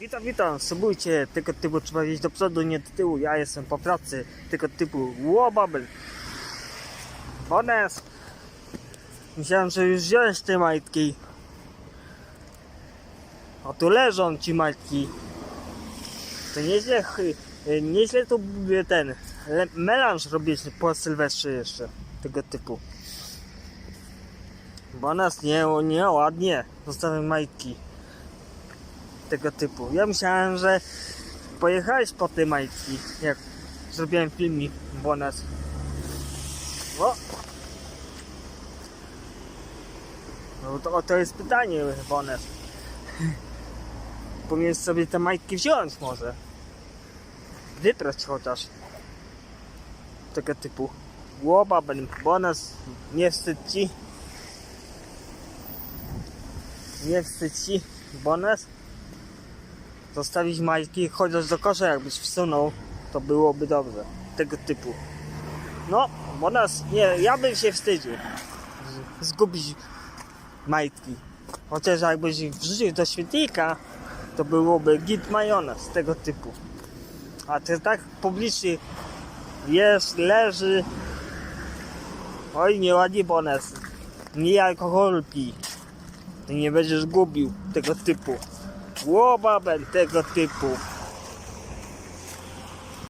Witam, witam, subujcie, tego typu trzeba iść do przodu, nie do tyłu, ja jestem po pracy, tego typu łobabel. Bones! Myślałem, że już wziąłeś te majtki. O tu leżą ci majtki. To nieźle, y, nieźle tu y, ten, melanż robić po Sylwestrze jeszcze, tego typu. Bones, nie, nie, ładnie, zostawiam majtki tego typu. Ja myślałem, że pojechałeś po te majtki, jak zrobiłem filmik bo nas. O! No to, to jest pytanie, Bones. Powinien sobie te majtki wziąć może. Wyprać chociaż. Tego typu. Łoba, Bones, nie wstyd ci. Nie wstyd ci, zostawić majtki chociaż do kosza jakbyś wsunął, to byłoby dobrze. Tego typu. No, bo nas, nie, ja bym się wstydził zgubić majtki. Chociaż jakbyś wrzucił do świetnika, to byłoby git majonez tego typu. A ty tak publicznie jest, leży. Oj, nieładnie bones. Nie alkohol pij. Ty nie będziesz gubił tego typu. Łobabel tego typu.